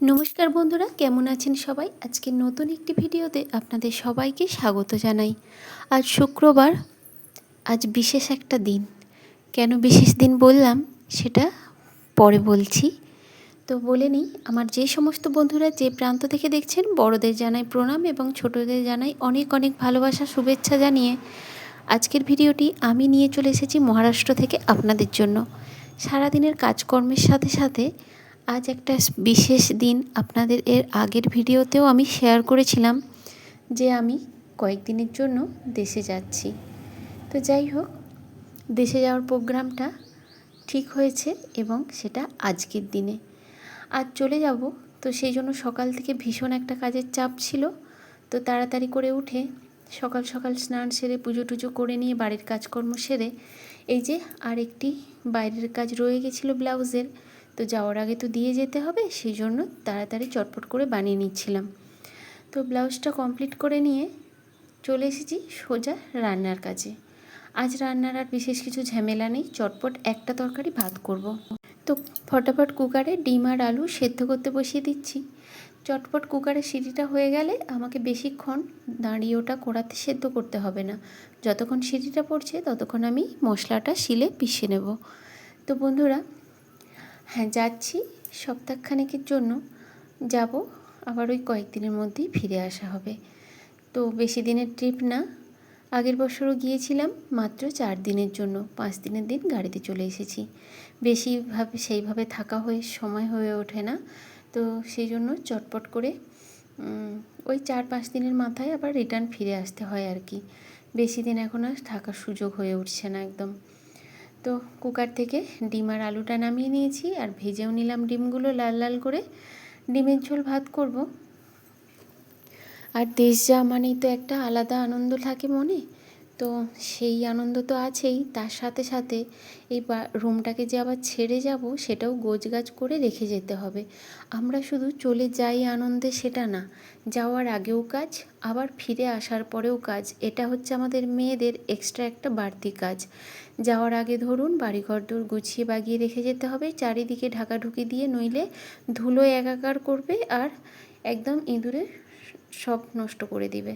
নমস্কার বন্ধুরা, কেমন আছেন সবাই? আজকে নতুন একটি ভিডিওতে আপনাদের সবাইকে স্বাগত জানাই। আজ শুক্রবার, আজ বিশেষ একটা দিন। কেন বিশেষ দিন বললাম, সেটা পরে বলছি। তো বলে নিই, আমার যে সমস্ত বন্ধুরা যে প্রান্ত থেকে দেখছেন, বড়দের জানাই প্রণাম এবং ছোটদের জানাই অনেক অনেক ভালোবাসা, শুভেচ্ছা জানিয়ে আজকের ভিডিওটি আমি নিয়ে চলে এসেছি মহারাষ্ট্র থেকে আপনাদের জন্য। সারাদিনের কাজকর্মের সাথে সাথে আজ একটা বিশেষ দিন। আপনাদের এর আগের ভিডিওতেও আমি শেয়ার করেছিলাম যে আমি কয়েকদিনের জন্য দেশে যাচ্ছি। তো যাই হোক, দেশে যাওয়ার প্রোগ্রামটা ঠিক হয়েছে এবং সেটা আজকের দিনে। আজ চলে যাব, তো সেই জন্য সকাল থেকে ভীষণ একটা কাজের চাপ ছিল। তো তাড়াতাড়ি করে উঠে সকাল সকাল স্নান সেরে, পুজো টুজো করে নিয়ে বাড়ির কাজকর্ম সেরে এই যে আর একটি বাইরের কাজ রয়ে গেছিল ব্লাউজের তো যাওয়ার আগে তো দিয়ে যেতে হবে, সেই জন্য তাড়াতাড়ি চটপট করে বানিয়ে নিচ্ছিলাম। তো ব্লাউজটা কমপ্লিট করে নিয়ে চলে এসেছি সোজা রান্নার কাজে। আজ রান্নার আর বিশেষ কিছু ঝামেলা নেই, চটপট একটা তরকারি ভাত করব। তো ফটাফট কুকারে ডিম আর আলু সেদ্ধ করতে বসিয়ে দিচ্ছি। চটপট কুকারের সিটিটা হয়ে গেলে আমাকে বেশিক্ষণ দাঁড়িয়ে ওটা কড়াতে সেদ্ধ করতে হবে না। যতক্ষণ সিটিটা পড়ছে ততক্ষণ আমি মশলাটা শিলে পিষে নেব। তো বন্ধুরা হ্যাঁ যাচ্ছি। সপ্তাহখানেকের জন্য যাব। আবার ওই কয়েকদিনের মধ্যেই ফিরে আসা হবে। তো বেশি দিনের ট্রিপ না। আগের বছরও গিয়েছিলাম, মাত্র চার দিনের জন্য। পাঁচ দিনের দিন গাড়িতে চলে এসেছি। বেশিভাবে সেইভাবে থাকা হয়ে, সময় হয়ে ওঠে না। তো সেই জন্য চটপট করে ওই চার পাঁচ দিনের মাথায় আবার রিটার্ন ফিরে আসতে হয় আর কি। বেশি দিন এখন আর থাকার সুযোগ হয়ে উঠছে না একদম। তো কুকার থেকে ডিম আর আলুটা নামিয়ে নিয়েছি আর ভেজেও নিলাম ডিমগুলো লাল লাল করে। ডিমের ঝোল ভাত করব। আর দেশ যা মানেই তো একটা আলাদা আনন্দ থাকে মনে। তো সেই আনন্দ তো আছেই। তার সাথে সাথে এই রুমটাকে যে আবার ছেড়ে যাব, সেটাও গোছগাছ করে রেখে যেতে হবে। আমরা শুধু চলে যাই আনন্দে সেটা না, যাওয়ার আগেও কাজ, আবার ফিরে আসার পরেও কাজ। এটা হচ্ছে আমাদের মেয়েদের এক্সট্রা একটা বাড়তি কাজ। যাওয়ার আগে ধরুন বাড়িঘর দূর গুছিয়ে বাগিয়ে রেখে যেতে হবে, চারিদিকে ঢাকাঢুকি দিয়ে নইলে ধুলো একাকার করবে আর একদম ইঁদুরে সব নষ্ট করে দিবে।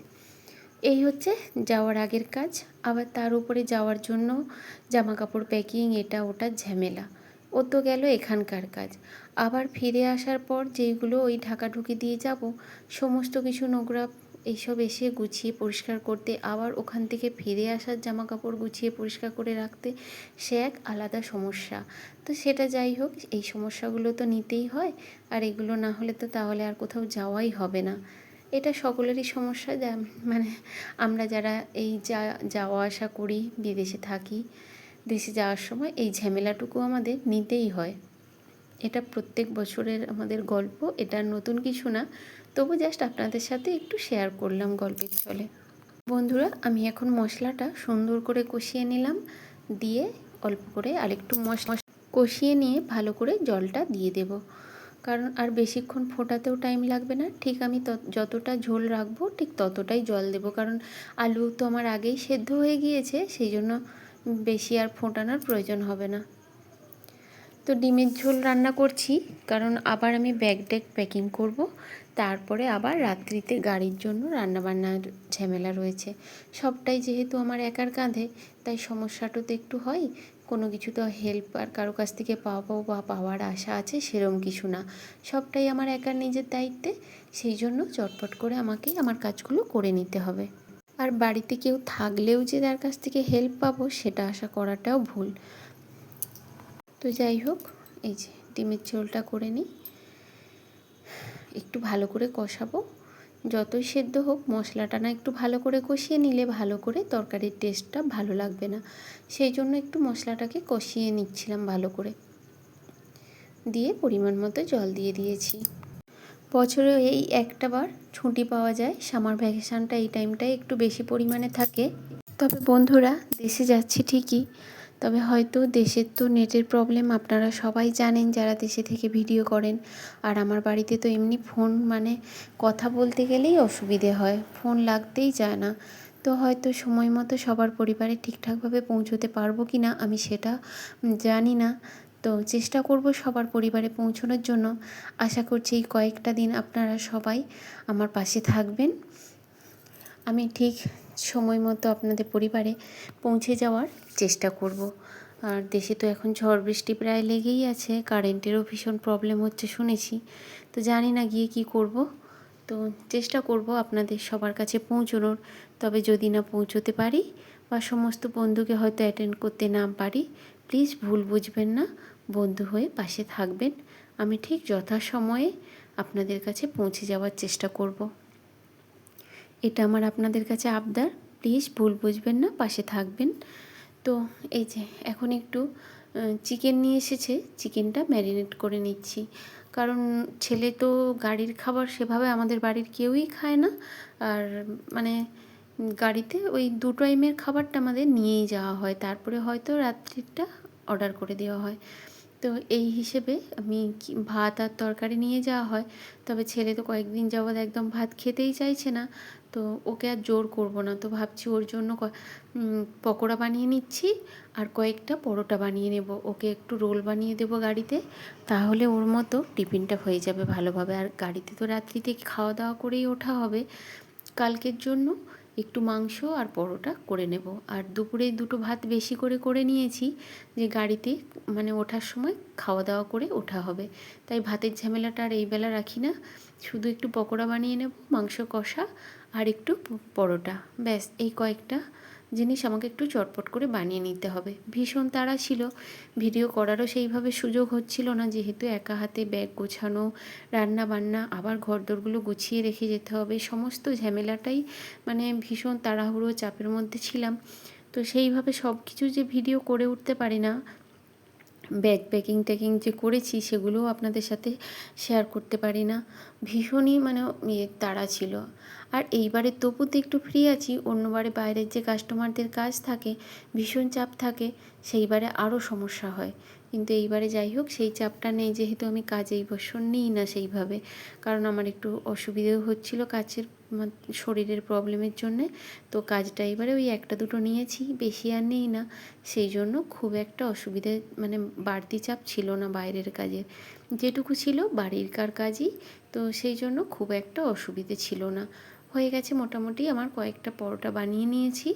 এই হচ্ছে যাওয়ার আগের কাজ। আবার তার উপরে যাওয়ার জন্য জামা কাপড় প্যাকিং এটা ওটা ঝামেলা। ও তো গেল এখানকার কাজ। আবার ফিরে আসার পর যেইগুলো ওই ঢাকাঢুকি দিয়ে যাব, সমস্ত কিছু নোংরা এইসব এসে গুছিয়ে পরিষ্কার করতে, আবার ওখান থেকে ফিরে আসার জামা কাপড় গুছিয়ে পরিষ্কার করে রাখতে, সে এক আলাদা সমস্যা। তো সেটা যাই হোক, এই সমস্যাগুলো তো নিতেই হয়, আর এগুলো না হলে তো তাহলে আর কোথাও যাওয়াই হবে না। এটা সকলেরই সমস্যা যা মানে আমরা যারা এই যা, যাওয়া আসা করি, বিদেশে থাকি, দেশে যাওয়ার সময় এই ঝামেলাটুকু আমাদের নিতেই হয়। এটা প্রত্যেক বছরের আমাদের গল্প, এটা নতুন কিছু না। তবু জাস্ট আপনাদের সাথে একটু শেয়ার করলাম গল্পের চলে বন্ধুরা, আমি এখন মশলাটা সুন্দর করে কষিয়ে নিলাম, দিয়ে অল্প করে আরেকটু মশলা কষিয়ে নিয়ে ভালো করে জলটা দিয়ে দেব। কারণ আর বেশিক্ষণ ফোটাতেও টাইম লাগবে না। ঠিক আমি যতটা ঝোল রাখব, ঠিক ততটাই জল দেব। কারণ আলু তো আমার আগেই সেদ্ধ হয়ে গিয়েছে, সেই জন্য বেশি আর ফোটানোর প্রয়োজন হবে না। তো ডিমের ঝোল রান্না করছি, কারণ আবার আমি ব্যাগ ড্যাগ প্যাকিং করব। তারপরে আবার রাত্রিতে গাড়ির জন্য রান্নাবান্নার ঝামেলা রয়েছে। সবটাই যেহেতু আমার একার কাঁধে, তাই সমস্যাটা তো একটু হয়। কোনো কিছু তো হেল্প আর কারও কাছ থেকে পাবো বা পাওয়ার আশা আছে সেরম কিছু না। সবটাই আমার একার নিজের দায়িত্বে, সেই জন্য চটপট করে আমাকেই আমার কাজগুলো করে নিতে হবে। আর বাড়িতে কেউ থাকলেও যে তার কাছ থেকে হেল্প পাবো সেটা আশা করাটাও ভুল। তো যাই হোক, এই যে ডিমের ঝোলটা করে নিই। একটু ভালো করে কষাবো। যতই সেদ্ধ হোক, মশলাটা না একটু ভালো করে কষিয়ে নিলে ভালো করে তরকারির টেস্টটা ভালো লাগবে না। সেই জন্য একটু মশলাটাকে কষিয়ে নিচ্ছিলাম ভালো করে। দিয়ে পরিমাণ মতো জল দিয়ে দিয়েছি। বছরে এই একটা বার ছুটি পাওয়া যায় সামার ভ্যাকেশানটা এই টাইমটায় একটু বেশি পরিমাণে থাকে। তবে বন্ধুরা, দেশে যাচ্ছি ঠিকই। তবে হয়তো দেশের তো নেটের প্রবলেম আপনারা সবাই জানেন যারা দেশে থেকে ভিডিও করেন। আর আমার বাড়িতে তো এমনি ফোন মানে কথা বলতে গেলেই অসুবিধে হয়। ফোন লাগতেই চায় না। তো হয়তো সময় মতো সবার পরিবারে ঠিকঠাকভাবে পৌঁছতে পারব কি না আমি সেটা জানি না। তো চেষ্টা করব সবার পরিবারে পৌঁছানোর জন্য। আশা করছি এই কয়েকটা দিন আপনারা সবাই আমার পাশে থাকবেন। আমি ঠিক সময় মতো আপনাদের পরিবারে পৌঁছে যাওয়ার চেষ্টা করব। আর দেশে তো এখন ঝড় বৃষ্টি প্রায় লেগেই আছে কারেন্টেরও ভীষণ প্রবলেম হচ্ছে শুনেছি। তো জানি না গিয়ে কি করব। তো চেষ্টা করব আপনাদের সবার কাছে পৌঁছানোর। তবে যদি না পৌঁছতে পারি বা সমস্ত বন্ধুকে হয়তো অ্যাটেন্ড করতে না পারি প্লিজ ভুল বুঝবেন না। বন্ধু হয়ে পাশে থাকবেন। আমি ঠিক যথাসময়ে আপনাদের কাছে পৌঁছে যাওয়ার চেষ্টা করব। এটা আমার আপনাদের কাছে আবদার। প্লিজ ভুল বুঝবেন না, পাশে থাকবেন। তো এই যে, এখন একটু চিকেন নিয়ে এসেছে। চিকেনটা ম্যারিনেট করে নিচ্ছি। কারণ ছেলে তো গাড়ির খাবার সেভাবে আমাদের বাড়ির কেউই খায় না। আর মানে গাড়িতে ওই দু টাইমের খাবারটা আমাদের নিয়েই যাওয়া হয়। তারপরে হয়তো রাত্রিটা অর্ডার করে দেওয়া হয়। তো এই হিসেবে আমি ভাত আর তরকারি নিয়ে যাওয়া হয়। তবে ছেলে তো কয়েকদিন যাবৎ একদম ভাত খেতেই চাইছে না। তো ওকে আর জোর করব না। তো ভাবছি ওর জন্য পকোড়া বানিয়ে নিচ্ছি আর কয়েকটা পরোটা বানিয়ে নেব। ওকে একটু রোল বানিয়ে দেবো গাড়িতে, তাহলে ওর মতো টিফিনটা হয়ে যাবে ভালোভাবে। আর গাড়িতে তো রাত্রিতে খাওয়া দাওয়া করেই ওঠা হবে। কালকের জন্য একটু মাংস আর পরোটা করে নেব। আর দুপুরে দুটো ভাত বেশি করে করে নিয়েছি যে গাড়িতে মানে ওঠার সময় খাওয়া দাওয়া করে ওঠা হবে। তাই ভাতের ঝামেলাটা আর এই বেলা রাখি না। শুধু একটু পকোড়া বানিয়ে নেব, মাংস কষা আর একটু পরোটা। ব্যাস, এই কয়েকটা জিনিস আমাকে একটু চটপট করে বানিয়ে নিতে হবে। ভীষণ তাড়া ছিল। ভিডিও করারও সেইভাবে সুযোগ হচ্ছিল না, যেহেতু একা হাতে ব্যাগ গোছানো রান্না বান্না আবার ঘরদোরগুলো গুছিয়ে রেখে যেতে হবে। সমস্ত ঝামেলাটাই মানে ভীষণ তাড়াহুড়ো চাপের মধ্যে ছিলাম। তো সেইভাবে সব কিছু যে ভিডিও করে উঠতে পারি না ব্যাগ প্যাকিং ট্যাকিং যে করেছি সেগুলোও আপনাদের সাথে শেয়ার করতে পারি না। ভীষণই মানে ইয়ে তাড়া ছিল। আর এইবারে তবু তো একটু ফ্রি আছি, অন্যবারে বাইরের যে কাস্টমারদের কাজ থাকে, ভীষণ চাপ থাকে, সেইবারে আরও সমস্যা হয়। কিন্তু এইবারে যাই হোক, সেই চাপটা নেই, যেহেতু আমি কাজে এই বছর নিই না সেইভাবে। কারণ আমার একটু অসুবিধেও হচ্ছিল কাজের শরীরের প্রবলেমের জন্যে। তো কাজটা এবারে ওই একটা দুটো নিয়েছি, বেশি আর নেই না। সেই জন্য খুব একটা অসুবিধে মানে বাড়তি চাপ ছিল না বাইরের কাজে। যেটুকু ছিল বাড়ির কার কাজই, তো সেই জন্য খুব একটা অসুবিধে ছিল না। হয়ে গেছে মোটামুটি আমার কয়েকটা পরোটা বানিয়ে নিয়েছি।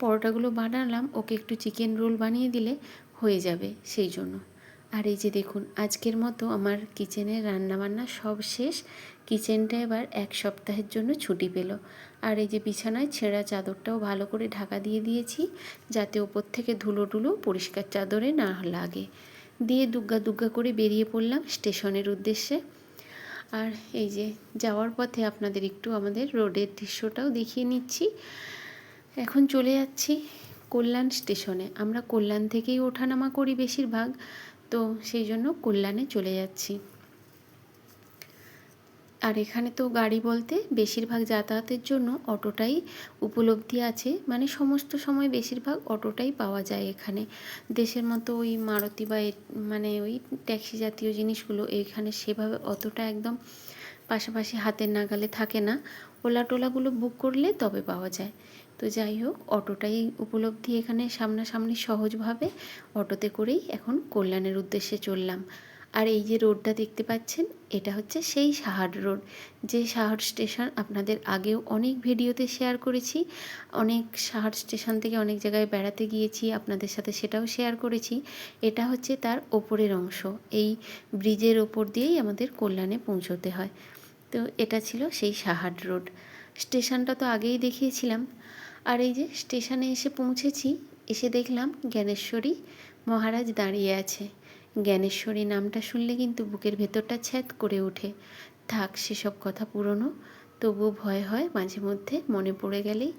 পরোটাগুলো বানালাম, ওকে একটু চিকেন রোল বানিয়ে দিলে হয়ে যাবে সেই জন্য। আর এই যে দেখুন, আজকের মতো আমার কিচেনের রান্নাবান্না সব শেষ। কিচেনটা এবার এক সপ্তাহের জন্য ছুটি পেল। আর এই যে বিছানায় ছেঁড়া চাদরটাও ভালো করে ঢাকা দিয়ে দিয়েছি, যাতে ওপর থেকে ধুলো টুলো পরিষ্কার চাদরে না লাগে। দিয়ে দুগ্গা দুগ্গা করে বেরিয়ে পড়লাম স্টেশনের উদ্দেশ্যে। আর এই যে যাওয়ার পথে আপনাদের একটু আমাদের রোডের দৃশ্যটাও দেখিয়ে নিচ্ছি। এখন চলে যাচ্ছি কল্যাণ স্টেশনে। আমরা কল্যাণ থেকেই ওঠানামা করি বেশিরভাগ, তো সেই জন্য কল্যাণে চলে যাচ্ছি। আর এখানে তো গাড়ি বলতে বেশিরভাগ যাতায়াতের জন্য অটোটাই উপলব্ধি আছে। মানে সমস্ত সময় বেশিরভাগ অটোটাই পাওয়া যায় এখানে। দেশের মতো ওই মারুতি বা মানে ওই ট্যাক্সি জাতীয় জিনিসগুলো এইখানে সেভাবে অতটা একদম পাশাপাশি হাতের নাগালে থাকে না। ওলা টোলাগুলো বুক করলে তবে পাওয়া যায়। তো যাই হোক, অটোটাই উপলব্ধি এখানে সামনাসামনি সহজভাবে। অটোতে করেই এখন কল্যাণের উদ্দেশ্যে চললাম। আর এই যে রোডটা দেখতে পাচ্ছেন, এটা হচ্ছে সেই সাহার রোড। যে সাহার স্টেশন আপনাদের আগেও অনেক ভিডিওতে শেয়ার করেছি, অনেক সাহার স্টেশন থেকে অনেক জায়গায় বেড়াতে গিয়েছি, আপনাদের সাথে সেটাও শেয়ার করেছি। এটা হচ্ছে তার ওপরের অংশ, এই ব্রিজের ওপর দিয়েই আমাদের কল্যাণে পৌঁছতে হয়। তো এটা ছিল সেই সাহার রোড। স্টেশনটা তো আগেই দেখিয়েছিলাম। আর এই যে স্টেশনে এসে পৌঁছেছি, এসে দেখলাম জ্ঞানেশ্বরী মহারাজ দাঁড়িয়ে আছে। জ্ঞানেশ্বরী নামটা শুনলে কিন্তু বুকের ভেতরটা ছ্যাদ করে ওঠে। থাক, সেসব কথা পুরনো। তবুও ভয় হয়, মাঝে মধ্যে মনে পড়ে গেলেই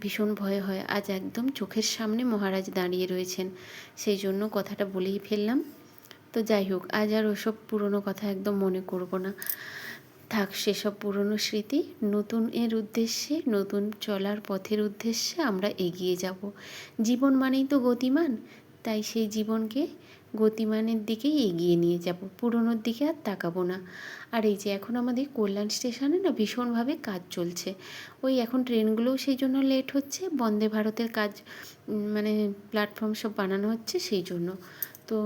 ভীষণ ভয় হয়। আজ একদম চোখের সামনে মহারাজ দাঁড়িয়ে রয়েছেন। সেই জন্য কথাটা বলেই ফেললাম। তো যাই হোক, আজ আর ওসব পুরনো কথা একদম মনে করব না। থাক, সেসব পুরনো স্মৃতি নতুন এর উদ্দেশ্যে, নতুন চলার পথের উদ্দেশ্যে আমরা এগিয়ে যাব। জীবন মানেই তো গতিমান। তাই সেই জীবনকে গতিমানের দিকেই এগিয়ে নিয়ে যাব। পুরনোর দিকে আর তাকাবো না। আর এই যে এখন আমাদের কল্যাণ স্টেশনে না ভীষণভাবে কাজ চলছে। ওই এখন ট্রেনগুলোও সেই জন্য লেট হচ্ছে। বন্দে ভারতের কাজ মানে প্ল্যাটফর্ম সব বানানো হচ্ছে সেই জন্য। তো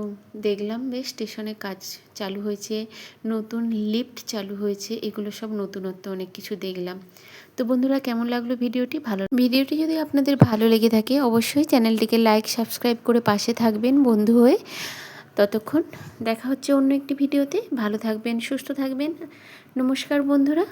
দেখলাম, বেশ স্টেশনে কাজ চালু হয়েছে, নতুন লিফট চালু হয়েছে, এগুলো সব নতুনত্ব অনেক কিছু দেখলাম। তো বন্ধুরা, কেমন লাগল ভিডিওটি? ভালো ভিডিওটি যদি আপনাদের ভালো লেগে থাকে, অবশ্যই চ্যানেলটিকে লাইক, সাবস্ক্রাইব করে পাশে থাকবেন বন্ধু হয়ে। ততক্ষণ দেখা হচ্ছে অন্য একটি ভিডিওতে। ভালো থাকবেন, সুস্থ থাকবেন। নমস্কার বন্ধুরা।